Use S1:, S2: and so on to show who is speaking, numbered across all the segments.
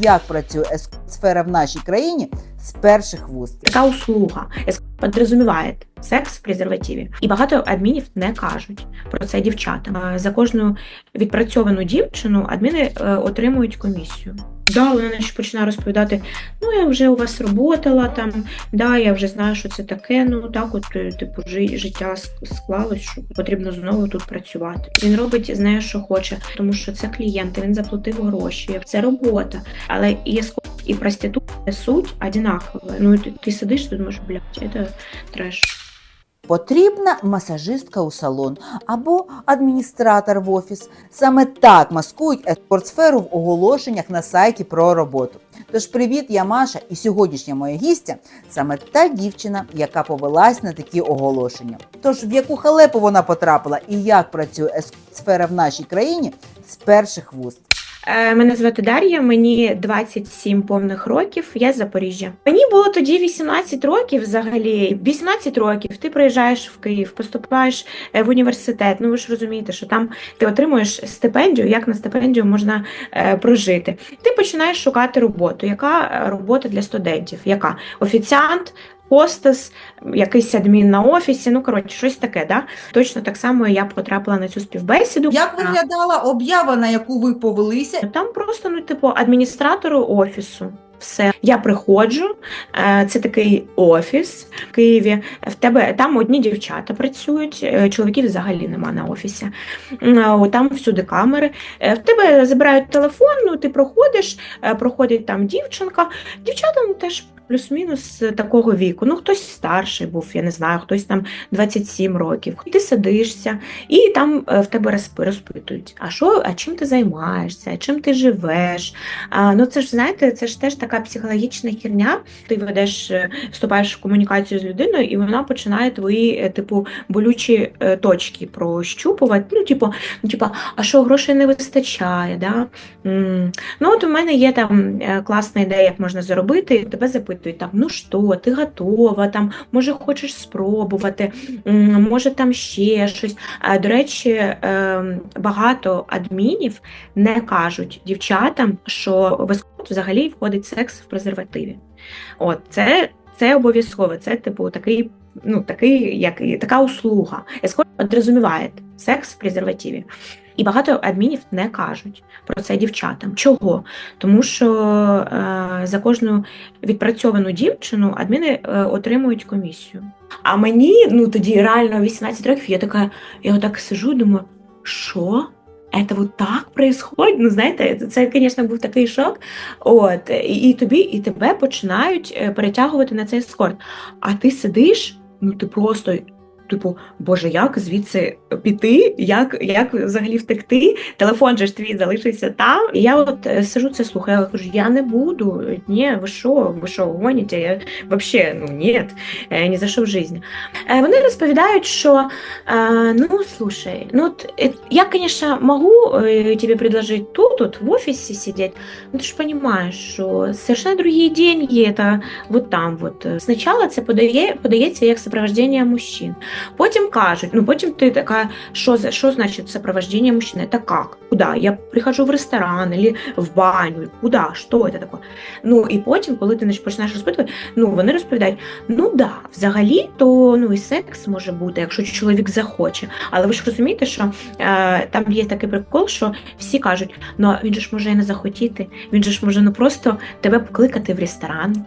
S1: як працює ескорт-сфера в нашій країні з перших вуст.
S2: Така услуга підрозуміває секс в презервативі. І багато адмінів не кажуть про це дівчатам. За кожну відпрацьовану дівчину адміни е, отримують комісію. Да, вона наче починає розповідати: ну я вже у вас роботала там, да, я вже знаю, що це таке. Ну так, от е, типу, життя склалось, що потрібно знову тут працювати. Він робить з нею, що хоче, тому що це клієнти, він заплатив гроші, це робота. Але ескорт, і проститутка суть одинакова. Ну ти сидиш, ти думаєш, блядь, це треш.
S1: Потрібна масажистка у салон або адміністратор в офіс. Саме так маскують ескорт-сферу в оголошеннях на сайті про роботу. Тож привіт, я Маша, і сьогоднішня моя гістя саме та дівчина, яка повелась на такі оголошення. Тож в яку халепу вона потрапила і як працює ескорт-сфера в нашій країні з перших вуст.
S2: Е, Мене звати Дар'я, мені 27 повних років, я з Запоріжжя. Мені було тоді 18 років взагалі. 18 років ти приїжджаєш в Київ, поступаєш е, в університет. Ну ви ж розумієте, що там ти отримуєш стипендію, як на стипендію можна е, прожити. Ти починаєш шукати роботу. Яка е, робота для студентів? Яка? Офіціант, хостес, якийсь адмін на офісі, ну коротше, щось таке. Да? Точно так само я потрапила на цю співбесіду.
S3: Як виглядала об'ява, на яку ви повелися?
S2: Там просто, ну, типу, адміністратору офісу. Все, я приходжу, е, це такий офіс в Києві. В тебе там одні дівчата працюють, е, чоловіків взагалі нема на офісі. Там всюди камери. Е, В тебе забирають телефон, ну ти проходиш, е, проходить там дівчинка. Дівчата ну, теж плюс-мінус такого віку. Ну, хтось старший був, я не знаю, хтось там 27 років. Ти сидишся, і там е, в тебе розпитують, а що, а чим ти займаєшся, чим ти живеш. А, ну це ж знаєте, це ж теж така психологічна херня. Ти ведеш, е, вступаєш в комунікацію з людиною, і вона починає твої, е, типу, болючі точки прощупувати. Ну, типу, ну, типу, а що грошей не вистачає? Да? Ну, от у мене є там класна ідея, як можна заробити, і тебе запитують там, ну що, ти готова, там, може, хочеш спробувати, може там ще щось. До речі, е, багато адмінів не кажуть дівчатам, що в ескорт взагалі входить секс в презервативі. От, це, це обов'язково, це типу такий, ну, такий, як, така услуга. Ескорт підрозуміває секс в презервативі. І багато адмінів не кажуть про це дівчатам. Чого? Тому що е, за кожну відпрацьовану дівчину адміни е, отримують комісію. А мені ну тоді реально 18 років, я така, я отак сижу, і думаю, що? Это вот так происходит? Ну, знаєте, це, звісно, був такий шок. От, і, і тобі, і тебе починають е, перетягувати на цей ескорт. А ти сидиш, ну ти просто Типу, боже, як звідси піти, як, як взагалі втекти? Телефон же ж твій залишився там. І я от е, сижу це слухаю, я кажу, я не буду. Ні, ви що, ви що, гоніте? Я вообще, ну ні, е, ні за що в житті. Е, Вони розповідають, що э, ну слушай, ну вот, э, я, конечно, могу э, тебе предложить тут, тут в офисе сидеть, но ты же понимаешь, что совершенно другие деньги, это вот там вот. Сначала це подає, подається як сопровождение мужчин. Потім кажуть, ну потім ти така, що, за- що значить сопровождение мужчин? Это как? Куда? Я прихожу в ресторан или в баню, куда? Що це таке? Ну і потім, коли ти починаєш розпитувати, ну вони розповідають, Ну да, взагалі, то ну і секс може бути, якщо чоловік захоче. Але ви ж розумієте, що е, там є такий прикол, що всі кажуть, ну він же ж може і не захотіти, він же ж може ну просто тебе покликати в ресторан.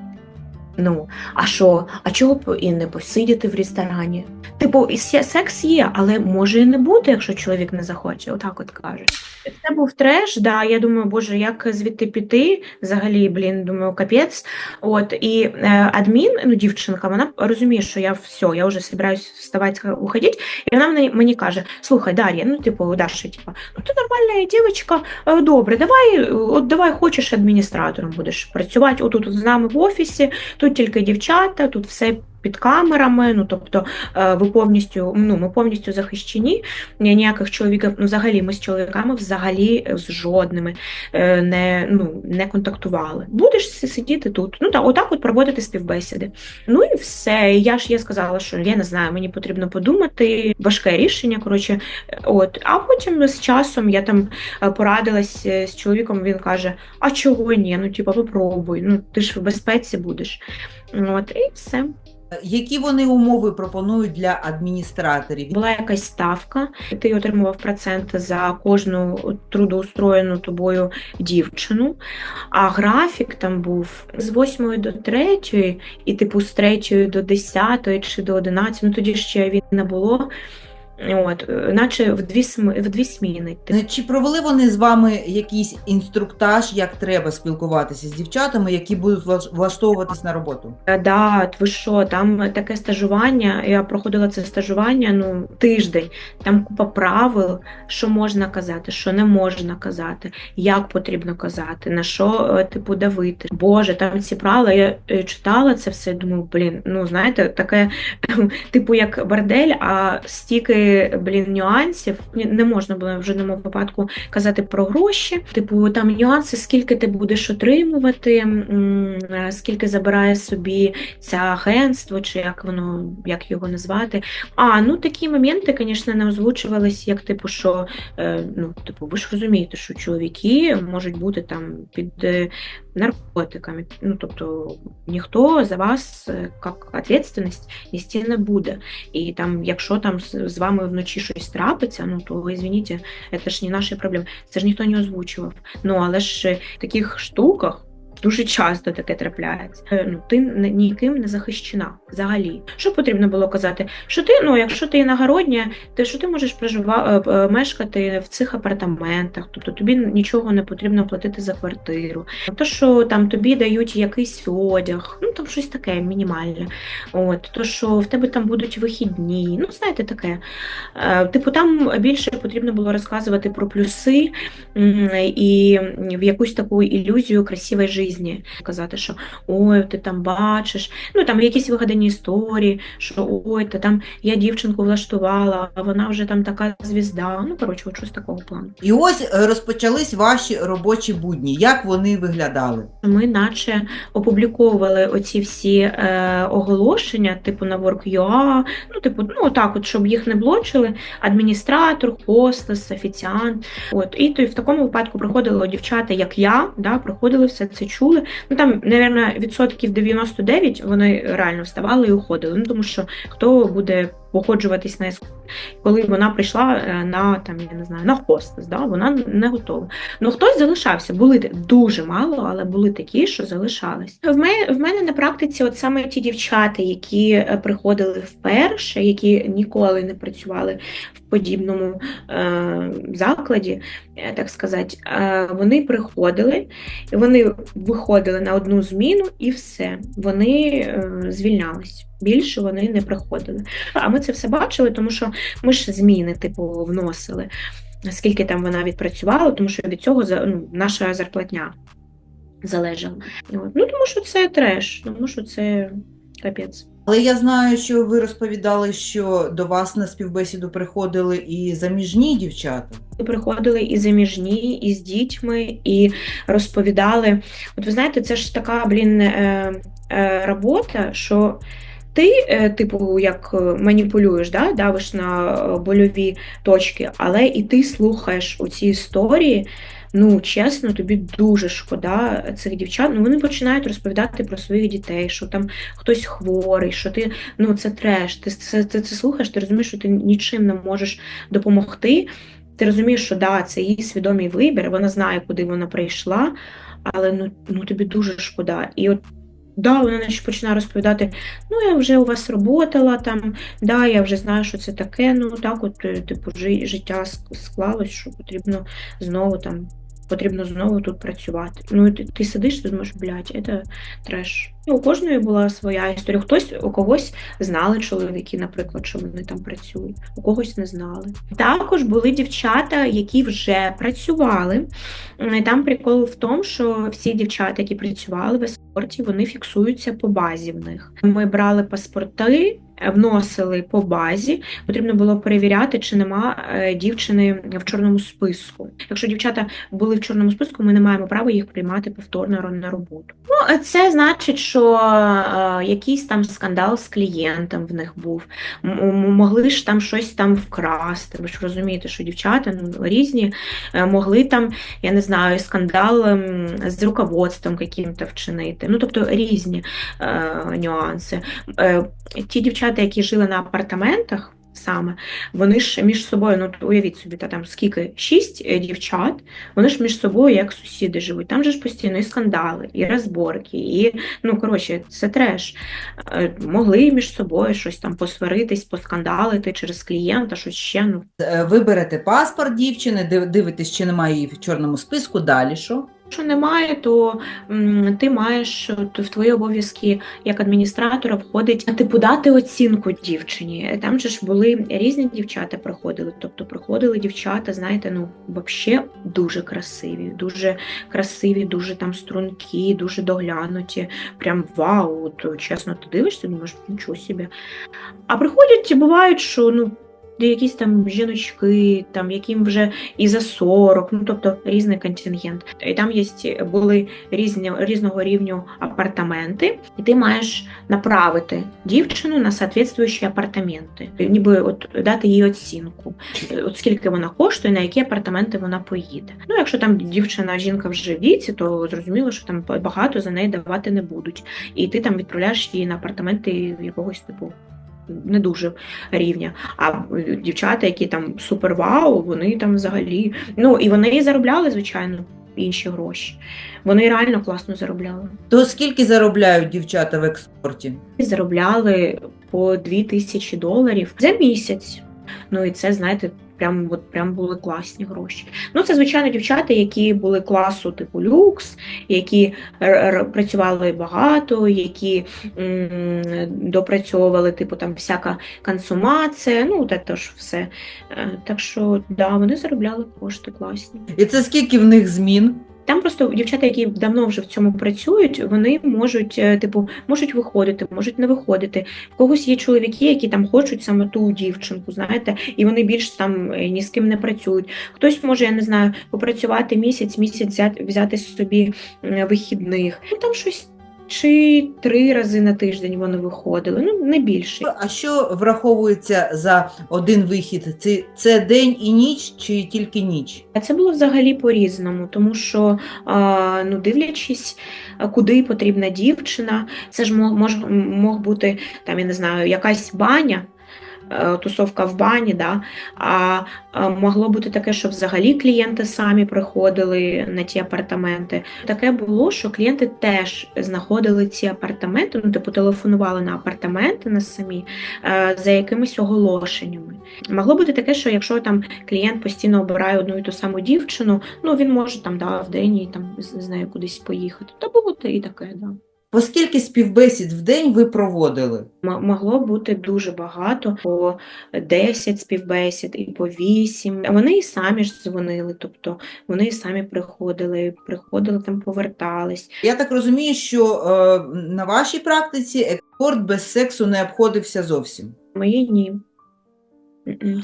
S2: Ну, а що? А чого б і не посидіти в ресторані? Типу, секс є, але може і не бути, якщо чоловік не захоче, отак от кажуть. Це був треш, да. Я думаю, боже, як звідти піти? Взагалі, блін, думаю, капець. От і е, адмін, ну дівчинка, вона розуміє, що я все, я вже збираюсь вставати, уходити, і вона мені, мені каже: слухай, Дар'я, ну типу, Даша, типу, ну ти нормальна дівчинка, е, добре, давай, от давай хочеш адміністратором будеш працювати отут з нами в офісі, тут тільки дівчата, тут все під камерами. Ну тобто, е, ви повністю ну ми повністю захищені. Ніяких чоловіків, ну взагалі ми з чоловіками взагалі з жодними е, не, ну, не контактували. Будеш сидіти тут. Ну так, отак от проводити співбесіди. Ну і все. Я ж я сказала, що я не знаю, мені потрібно подумати. Важке рішення. Коротше, от. А потім з часом я там е, порадилась з чоловіком. Він каже: А чого ні? Ну, типа, попробуй. Ну ти ж в безпеці будеш. От і все.
S3: Які вони умови пропонують для адміністраторів?
S2: Була якась ставка, ти отримував процент за кожну трудоустроєну тобою дівчину. А графік там був з 8 до 3, і типу з 3 до 10 чи до 11, ну тоді ще він не було. От, е, наче в дві см- в дві сміни.
S3: Чи провели вони з вами якийсь інструктаж, як треба спілкуватися з дівчатами, які будуть влаштовуватись на роботу?
S2: Е, Да, ви що, там таке стажування. Я проходила це стажування ну тиждень. Там купа правил, що можна казати, що не можна казати, як потрібно казати, на що е, типу давити. Боже, там ці правила. Я е, читала це все. Думаю, блін, ну знаєте, таке, типу як бордель, а стільки, блін, нюансів. Не можна було в жодному випадку казати про гроші. Типу, там нюанси, скільки ти будеш отримувати, е, скільки забирає собі це агентство, чи як воно, як його назвати. А, ну такі моменти, звісно, не озвучувались, як типу, що е, ну, типу, ви ж розумієте, що чоловіки можуть бути там під е, наркотиками. Ну, тобто ніхто за вас е, як відповідальність нести не буде. І там, якщо там з вами вночі щось трапиться, ну то извините, це ж не наші проблеми. Це ж ніхто не озвучував. Ну але ж е, в таких штуках. Дуже часто таке трапляється. Е, Ну, ти ніким не захищена взагалі. Що потрібно було казати? Що ти, ну, якщо ти іногородня, то що ти можеш проживати, мешкати в цих апартаментах, тобто тобі нічого не потрібно платити за квартиру. То, що там тобі дають якийсь одяг, ну там щось таке мінімальне. От, то, що в тебе там будуть вихідні, ну, знаєте, таке. Е, Типу, там більше потрібно було розказувати про плюси і в якусь таку ілюзію красивої житті. Казати, що ой, ти там бачиш, ну там якісь вигадані історії, що ой, та там я дівчинку влаштувала, а вона вже там така звізда. Ну, коротше, от щось такого плану.
S3: І ось е, розпочались ваші робочі будні. Як вони виглядали?
S2: Ми наче опубліковували оці всі е, оголошення, типу на Work.ua, ну, типу, ну так, от, щоб їх не блочили, адміністратор, хостес, офіціант. От, і то в такому випадку приходили дівчата, як я, да, приходили, все це чули. Ну там, мабуть, відсотків 99 вони реально вставали і уходили. Ну тому що хто буде походжуватись на ескорт, коли вона прийшла е, на там, я не знаю, на хостес, да, вона не готова. Ну хтось залишався, були дуже мало, але були такі, що залишались. В мене в мене на практиці, от саме ті дівчата, які е, приходили вперше, які ніколи не працювали в подібному е, закладі, е, так сказати, е, вони приходили, вони виходили на одну зміну і все. Вони е, звільнялись. Більше вони не приходили. А ми це все бачили, тому що ми ж зміни, типу, вносили. Скільки там вона відпрацювала, тому що від цього ну, наша зарплатня залежала. Ну, тому що це треш, тому що це капець.
S3: Але я знаю, що ви розповідали, що до вас на співбесіду приходили і заміжні дівчата.
S2: Приходили і заміжні, і з дітьми, і розповідали. От ви знаєте, це ж така, блін, е, е, робота, що ти, е, типу, як е, маніпулюєш, да, давиш на е, больові точки, але і ти слухаєш у ці історії. Ну, чесно, тобі дуже шкода цих дівчат. Ну, вони починають розповідати про своїх дітей, що там хтось хворий, що ти ну це треш. Ти це, це, це слухаєш, ти розумієш, що ти нічим не можеш допомогти. Ти розумієш, що да, це її свідомий вибір, вона знає, куди вона прийшла, але ну, ну тобі дуже шкода. І от да, вона наче починає розповідати: ну, я вже у вас роботала там, да, я вже знаю, що це таке. Ну так, от е, типу, життя склалось, що потрібно знову там. Потрібно знову тут працювати. Ну, і ти, ти сидиш, ти думаєш, блядь, це треш. У кожної була своя історія. Хтось у когось знали чоловіки, наприклад, що вони там працюють, у когось не знали. Також були дівчата, які вже працювали. Там прикол в тому, що всі дівчата, які працювали в ескорті, вони фіксуються по базі в них. Ми брали паспорти. е, Вносили по базі, потрібно було перевіряти, чи нема е, дівчини в чорному списку. Якщо дівчата були в чорному списку, ми не маємо права їх приймати повторно на роботу. Ну, е, це значить, що е, якийсь там скандал з клієнтом в них був. Могли ж там щось там вкрасти. Ви ж розумієте, що дівчата ну, різні е, могли там, я не знаю, скандал ем, з руководством яким-то вчинити. Ну, тобто різні е, нюанси. Е, ті дівчата, які жили на апартаментах. Саме вони ж між собою, ну уявіть собі, та там скільки шість е, дівчат, вони ж між собою як сусіди живуть. Там же ж постійно і скандали, і розборки, і ну коротше, це треш. Е, Могли між собою щось там посваритись, поскандалити через клієнта, щось ще. Ну
S3: Е, Ви берете паспорт дівчини, див- дивитесь, чи немає її в чорному списку. Далі що?
S2: Якщо немає, то ти маєш от, в твої обов'язки як адміністратора входить типу дати оцінку дівчині. Там же ж були різні дівчата приходили. Тобто приходили дівчата, знаєте, ну взагалі дуже красиві, дуже красиві, дуже там стрункі, дуже доглянуті. Прям вау, от, чесно, ти дивишся, думаєш, нічого собі. А приходять, бувають, що ну. Якісь там жіночки, там яким вже і за 40, ну тобто різний контингент. І там є були різні різного рівню апартаменти, і ти маєш направити дівчину на соответствуючі апартаменти, ніби от дати їй оцінку, от скільки вона коштує, на які апартаменти вона поїде. Ну, якщо там дівчина, жінка вже в віці, то зрозуміло, що там багато за неї давати не будуть. І ти там відправляєш її на апартаменти якогось типу. Не дуже рівня. А дівчата, які там супер вау, вони там взагалі. Ну і вони заробляли, звичайно, інші гроші. Вони реально класно заробляли.
S3: То скільки заробляють дівчата в експорті?
S2: Заробляли по 2 тисячі доларів за місяць. Ну і це, знаєте, прям от прям були класні гроші. Ну, це звичайно дівчата, які були класу типу люкс, які працювали багато, які допрацьовували, типу там всяка консумація. Ну, це теж все. Е, Так що да, вони заробляли кошти класні.
S3: І це скільки в них змін?
S2: Там просто дівчата, які давно вже в цьому працюють, вони можуть, е, типу, можуть виходити, можуть не виходити. В когось є чоловіки, які там хочуть саме ту дівчинку, знаєте, і вони більш там е, ні з ким не працюють. Хтось може, я не знаю, попрацювати місяць, місяць взяти, собі вихідних. Ну там щось чи три рази на тиждень вони виходили, ну не більше.
S3: А що враховується за один вихід? Це, це день і ніч чи тільки ніч?
S2: А це було взагалі по-різному, тому що ну, дивлячись, куди потрібна дівчина, це ж мог, мож, мог бути там, я не знаю, якась баня. Е, Тусовка в бані, да? а, а могло бути таке, що взагалі клієнти самі приходили на ті апартаменти. Таке було, що клієнти теж знаходили ці апартаменти, ну типу телефонували на апартаменти на самі е, за якимись оголошеннями. Могло бути таке, що якщо там клієнт постійно обирає одну і ту саму дівчину, ну він може там да, в день і там з нею кудись поїхати. Та було і таке, да.
S3: По скільки співбесід в день ви проводили?
S2: М- Могло бути дуже багато, по 10 співбесід і по 8. Вони і самі ж дзвонили, тобто вони і самі приходили, приходили там, повертались.
S3: Я так розумію, що е, на вашій практиці експорт без сексу не обходився зовсім.
S2: Мої ні.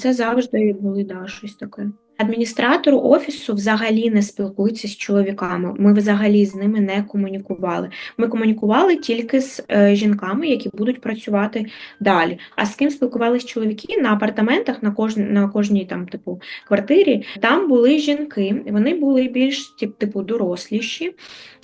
S2: Це завжди були да, щось таке. Адміністратор офісу взагалі не спілкується з чоловіками. Ми взагалі з ними не комунікували. Ми комунікували тільки з е, жінками, які будуть працювати далі. А з ким спілкувалися чоловіки на апартаментах, на кожній на кожній там типу квартирі. Там були жінки, вони були більш тип- типу доросліші,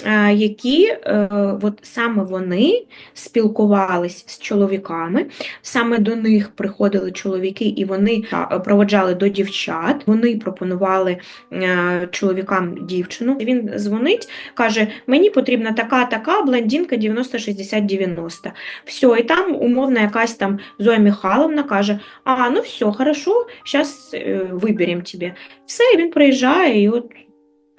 S2: е, які е, от саме вони спілкувались з чоловіками. Саме до них приходили чоловіки, і вони проводжали до дівчат. Вони пропонували е, чоловікам дівчину. Він дзвонить, каже: Мені потрібна така, така блондинка 90-60-90. Все, і там умовно якась там Зоя Михайловна каже: А, ну все, хорошо, зараз виберемо тебе. Все, і він приїжджає, і от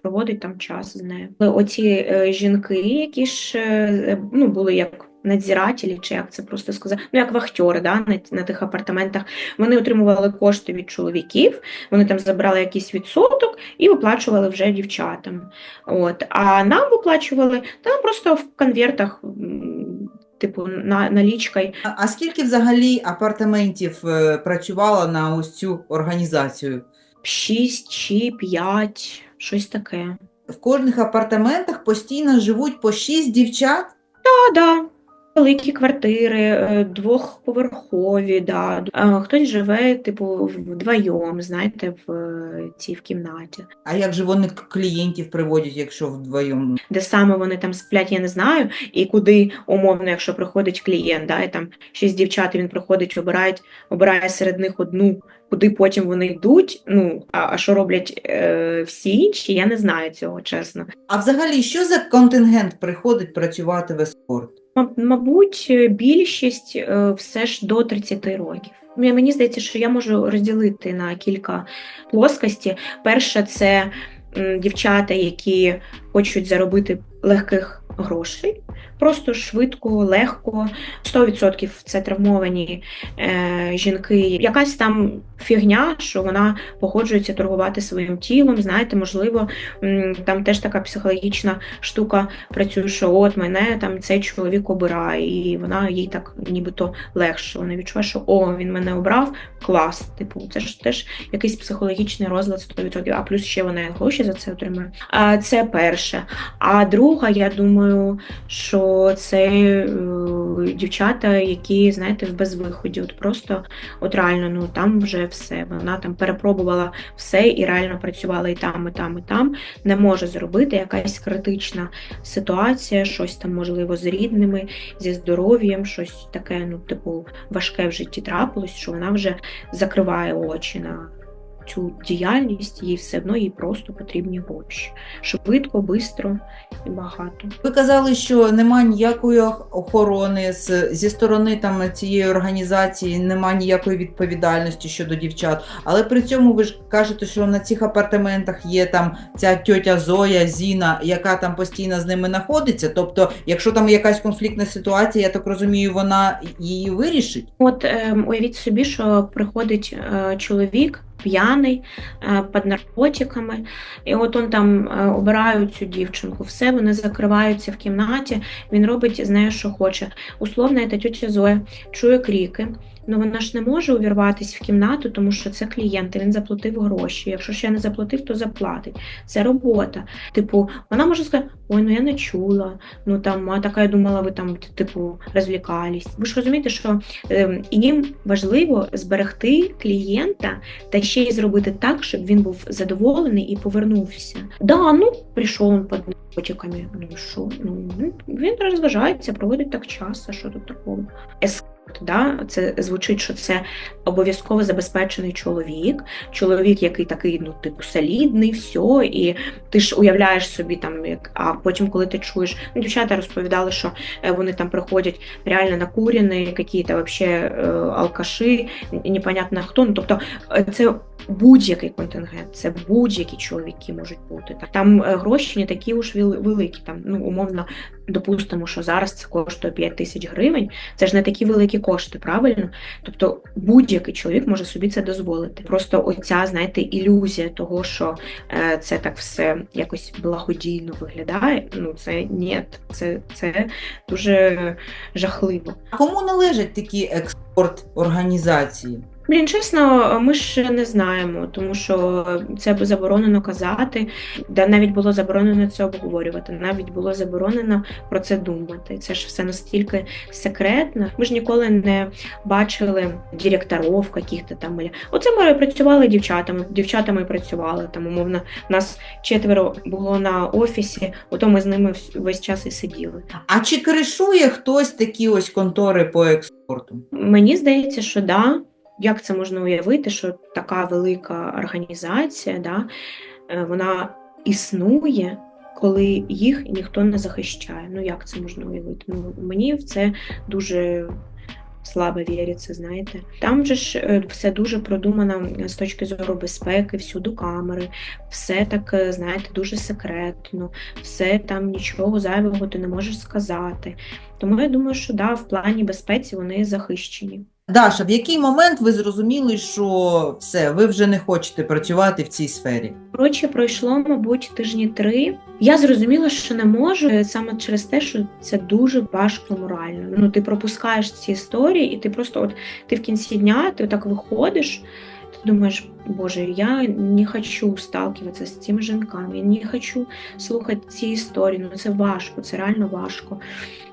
S2: проводить там час з нею. Оці е, жінки, які ж е, ну, були як надзирателі, чи як це просто сказати, ну як вахтери да, на, на тих апартаментах, вони отримували кошти від чоловіків, вони там забрали якийсь відсоток і виплачували вже дівчатам. От. А нам виплачували там просто в конвертах, типу, на, налічкою.
S3: А, скільки взагалі апартаментів е, працювало на ось цю організацію?
S2: 6 чи 5, щось таке.
S3: В кожних апартаментах постійно живуть по шість дівчат.
S2: А, да. Великі квартири, е, двохповерхові, да. Хтось живе, типу, вдвоєм, знаєте, в е, цій в кімнаті.
S3: А як же вони клієнтів приводять, якщо вдвоєм?
S2: Де саме вони там сплять, я не знаю. І куди умовно, якщо приходить клієнт, да, і там шість дівчат, і він приходить, обирає, обирає серед них одну, куди потім вони йдуть. Ну, а, а що роблять е, всі інші, я не знаю цього, чесно.
S3: А взагалі, що за контингент приходить працювати в ескорт?
S2: Ма- Мабуть, е, більшість е, все ж до 30 років. Мені здається, що я можу розділити на кілька плоскості. Перша це дівчата, які хочуть заробити легких грошей, просто швидко, легко. 100% це травмовані е, жінки. Якась там фігня, що вона погоджується торгувати своїм тілом. Знаєте, можливо, там теж така психологічна штука працює, що от мене там цей чоловік обирає, і вона їй так нібито легше. Вона відчуває, що о, він мене обрав, клас. Типу, це ж теж якийсь психологічний розлад 100%, а плюс ще вона гроші за це отримує. А це перше. А друга, я думаю, що це е, дівчата, які, знаєте, в безвиході. От просто, от реально, ну там вже все. Вона там перепробувала все і реально працювала і там, і там, і там. Не може зробити якась критична ситуація, щось там можливо з рідними, зі здоров'ям, щось таке, ну, типу, важке в житті трапилось, що вона вже закриває очі на цю діяльність, їй все одно їй просто потрібні гроші. Швидко, швидко і багато.
S3: Ви казали, що немає ніякої охорони з, зі сторони там цієї організації, немає ніякої відповідальності щодо дівчат. Але при цьому ви ж кажете, що на цих апартаментах є там ця тьотя Зоя, Зіна, яка там постійно з ними знаходиться. Тобто, якщо там якась конфліктна ситуація, я так розумію, вона її вирішить.
S2: От ем, уявіть собі, що приходить е, чоловік п'яний е, під наркотиками, і от он там е, обирають цю дівчинку, все, вони закриваються в кімнаті, він робить з нею, що хоче. Условно, та тетя Зоя чує крики. Ну вона ж не може увірватися в кімнату, тому що це клієнт, він заплатив гроші. Якщо ще не заплатив, то заплатить. Це робота. Типу, вона може сказати, ой, ну я не чула. Ну там, а така я думала, ви там, типу, розвлікались. Ви ж розумієте, що ем, їм важливо зберегти клієнта та ще й зробити так, щоб він був задоволений і повернувся. Да, ну прийшов він під наркотиками. Ну що? Ну він розважається, проводить так час. А що тут такого? Да? Це звучить, що це обов'язково забезпечений чоловік, чоловік, який такий, ну, типу, солідний, все, і ти ж уявляєш собі там, як, а потім, коли ти чуєш, ну, дівчата розповідали, що е, вони там приходять реально накурені, якісь вообще е, алкаші, непонятно хто. Ну, тобто е, це будь-який контингент, це будь-які чоловіки можуть бути. Так, Там гроші не такі уж вели- великі. Там, ну, умовно, допустимо, що зараз це коштує 5 тисяч гривень. Це ж не такі великі кошти, правильно? Тобто будь-який чоловік може собі це дозволити. Просто оця, знаєте, ілюзія того, що е, це так все якось благодійно виглядає. Ну це ні, це, це дуже жахливо.
S3: А кому належать такі експорт організації?
S2: Блін, чесно, ми ж не знаємо, тому що це б заборонено казати, да навіть було заборонено це обговорювати, навіть було заборонено про це думати. Це ж все настільки секретно. Ми ж ніколи не бачили директорів каких-то там. Оце ми працювали дівчатами, дівчатами працювали там, умовно. Нас четверо було на офісі, ото ми з ними весь час і сиділи.
S3: А чи кришує хтось такі ось контори по експорту?
S2: Мені здається, що да. Як це можна уявити, що така велика організація, да, е, вона існує, коли їх ніхто не захищає. Ну як це можна уявити? Ну мені в це дуже слабо віриться, знаєте. Там же ж е, все дуже продумано з точки зору безпеки, всюди камери, все так, е, знаєте, дуже секретно, все там нічого зайвого ти не можеш сказати. Тому я думаю, що да, в плані безпеці вони захищені.
S3: Даша, в який момент ви зрозуміли, що все, ви вже не хочете працювати в цій сфері?
S2: Коротше, пройшло, мабуть, тижні три. Я зрозуміла, що не можу саме через те, що це дуже важко морально. Ну, ти пропускаєш ці історії, і ти просто от ти в кінці дня ти так виходиш. Ти думаєш, боже, я не хочу сталкиватися з цими жінками, я не хочу слухати ці історії. Ну це важко, це реально важко.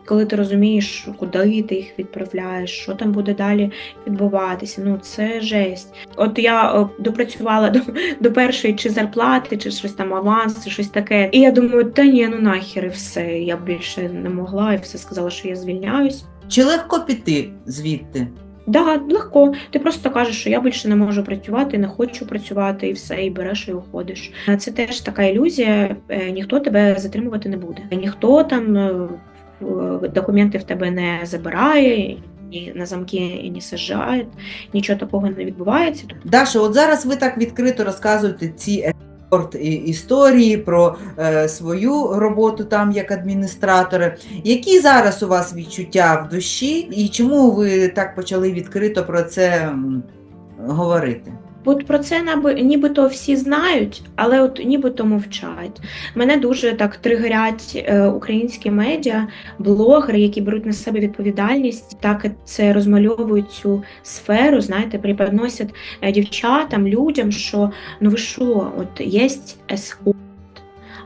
S2: Коли ти розумієш, куди ти їх відправляєш, що там буде далі відбуватися, ну це жесть. От я е, допрацювала до, до першої чи зарплати, чи щось там аванс, чи щось таке. І я думаю, та ні, ну нахер і все. Я більше не могла, і все сказала, що я звільняюсь.
S3: Чи легко піти звідти?
S2: Да, легко. Ти просто кажеш, що я більше не можу працювати, не хочу працювати, і все, і береш і уходиш. Це теж така ілюзія. е, Ніхто тебе затримувати не буде. Ніхто там е, документи в тебе не забирає, ні на замки не сажає, нічого такого не відбувається.
S3: Даша, от зараз ви так відкрито розказуєте ці історії про е, свою роботу там як адміністратори. Які зараз у вас відчуття в душі, і чому ви так почали відкрито про це говорити?
S2: От про це нібито всі знають, але от нібито мовчать. Мене дуже так тригерять е, українські медіа, блогери, які беруть на себе відповідальність, так це розмальовують цю сферу, знаєте, преподносять е, дівчатам, людям, що ну ви що, от є ескорт,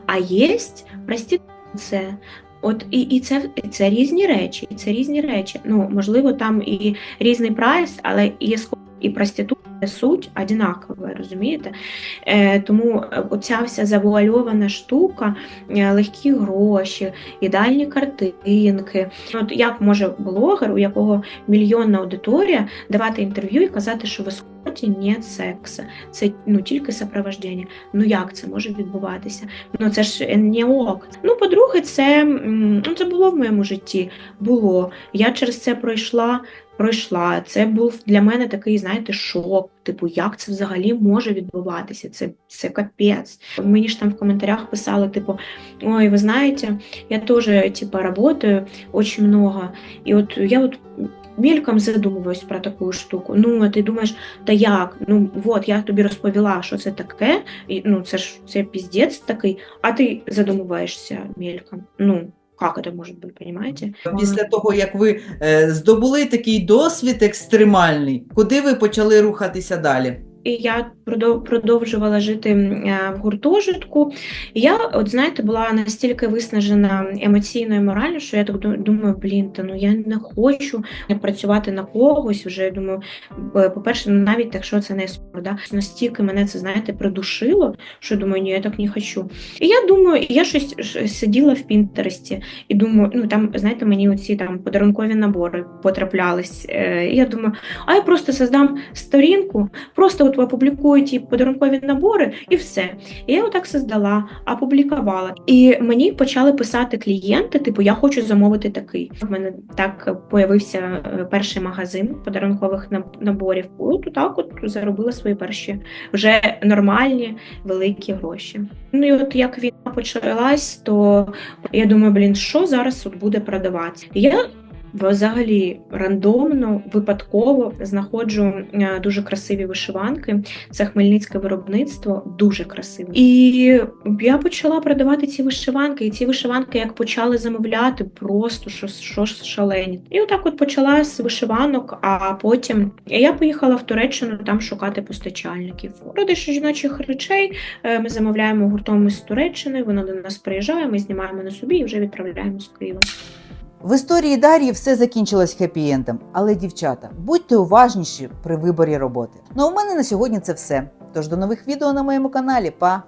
S2: а є проституція. От і, і це, це різні речі, і це різні речі. Ну можливо, там і різний прайс, але і ескорт, і проституція суть одинакова, розумієте? Е, тому е, оця вся завуальована штука, е, легкі гроші, ідеальні картинки. От як може блогер, у якого мільйонна аудиторія, давати інтерв'ю і казати, що в ескорті нет сексу, це ну тільки сопровождення. Ну як це може відбуватися? Ну це ж не ок. Ну, по-друге, це, ну, це було в моєму житті. Було. Я через це пройшла пройшла. Це був для мене такий, знаєте, шок. Типу, як це взагалі може відбуватися? Це, це капець. Мені ж там в коментарях писали, типу, ой, ви знаєте, я теж типу, работаю очень много. І от я от мельком задумуюсь про таку штуку. Ну, а ти думаєш, та як? Ну, от я тобі розповіла, що це таке, і, ну, це ж це піздець такий, а ти задумуваєшся мільком. Ну, як це може бути, розумієте?
S3: Після того, як ви е, здобули такий досвід екстремальний, куди ви почали рухатися далі?
S2: І я продовжувала жити е, в гуртожитку. І я, от знаєте, була настільки виснажена емоційно і морально, що я так думаю, блін, та ну я не хочу працювати на когось. Вже я думаю, по-перше, ну навіть якщо це не спорт, да, настільки мене це знаєте придушило, що думаю, ні, я так не хочу. І я думаю, я щось сиділа в Пінтересті і думаю, ну там, знаєте, мені оці там подарункові набори потраплялись. Е, І я думаю, а я просто создам сторінку, просто от опублікую ті подарункові набори і все. І я отак создала, опублікувала. І мені почали писати клієнти, типу, я хочу замовити такий. У мене так появився е, перший магазин подарункових наборів. От так от заробила свої перші вже нормальні великі гроші. Ну і от як війна почалась, то я думаю, блін, що зараз тут буде продаватися? Я взагалі рандомно, випадково знаходжу е, дуже красиві вишиванки. Це хмельницьке виробництво, дуже красиве. І я почала продавати ці вишиванки, і ці вишиванки, як почали замовляти, просто що, що шалені. І отак от почала з вишиванок, а потім я поїхала в Туреччину там шукати постачальників. Продаж жіночих речей е, ми замовляємо гуртом із Туреччини, воно до нас приїжджає, ми знімаємо на собі і вже відправляємо з Києва.
S1: В історії Дар'ї все закінчилось хеппі-ендом, але дівчата, будьте уважніші при виборі роботи. Ну а у мене на сьогодні це все. Тож до нових відео на моєму каналі. Па!